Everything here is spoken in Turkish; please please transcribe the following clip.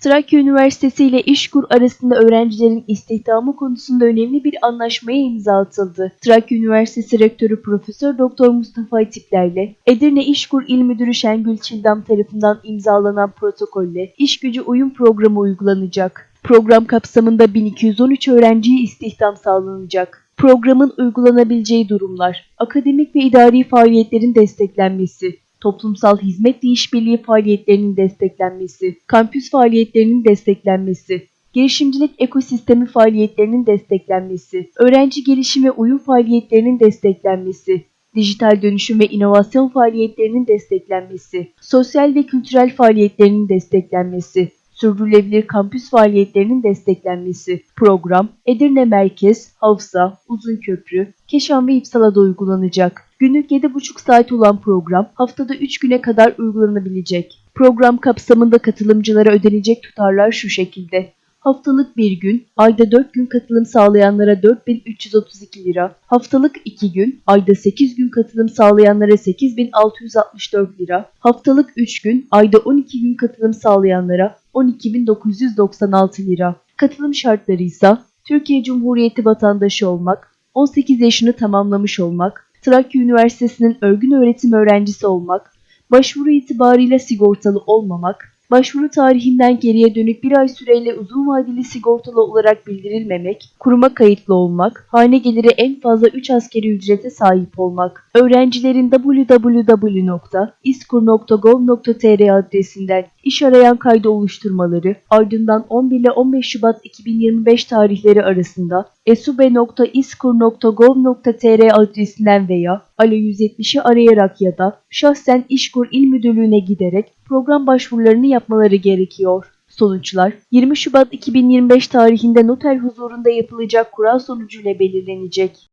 Trakya Üniversitesi ile İşkur arasında öğrencilerin istihdamı konusunda önemli bir anlaşmaya imza atıldı. Trakya Üniversitesi Rektörü Profesör Doktor Mustafa Atipler ile Edirne İşkur İl Müdürü Şengül Çildam tarafından imzalanan protokolle iş gücü uyum programı uygulanacak. Program kapsamında 1213 öğrenciye istihdam sağlanacak. Programın uygulanabileceği durumlar, akademik ve idari faaliyetlerin desteklenmesi, toplumsal hizmet ve işbirliği faaliyetlerinin desteklenmesi, kampüs faaliyetlerinin desteklenmesi, girişimcilik ekosistemi faaliyetlerinin desteklenmesi, öğrenci gelişim ve uyum faaliyetlerinin desteklenmesi, dijital dönüşüm ve inovasyon faaliyetlerinin desteklenmesi, sosyal ve kültürel faaliyetlerinin desteklenmesi, sürdürülebilir kampüs faaliyetlerinin desteklenmesi. Program Edirne Merkez, Havza, Uzunköprü, Keşan ve İpsala'da uygulanacak. Günlük 7,5 saat olan program haftada 3 güne kadar uygulanabilecek. Program kapsamında katılımcılara ödenecek tutarlar şu şekilde. Haftalık 1 gün, ayda 4 gün katılım sağlayanlara 4332 lira, haftalık 2 gün, ayda 8 gün katılım sağlayanlara 8664 lira, haftalık 3 gün, ayda 12 gün katılım sağlayanlara 12996 lira. Katılım şartları ise Türkiye Cumhuriyeti vatandaşı olmak, 18 yaşını tamamlamış olmak, Trakya Üniversitesi'nin örgün öğretim öğrencisi olmak, başvuru itibarıyla sigortalı olmamak, başvuru tarihinden geriye dönük bir ay süreyle uzun vadeli sigortalı olarak bildirilmemek, kuruma kayıtlı olmak, hane geliri en fazla 3 askeri ücrete sahip olmak, öğrencilerin www.iskur.gov.tr adresinden iş arayan kaydı oluşturmaları, ardından 11 ile 15 Şubat 2025 tarihleri arasında esube.iskur.gov.tr adresinden veya Alo 170'i arayarak ya da şahsen İşkur İl Müdürlüğü'ne giderek program başvurularını yapmaları gerekiyor. Sonuçlar 20 Şubat 2025 tarihinde noter huzurunda yapılacak kura sonucuyla belirlenecek.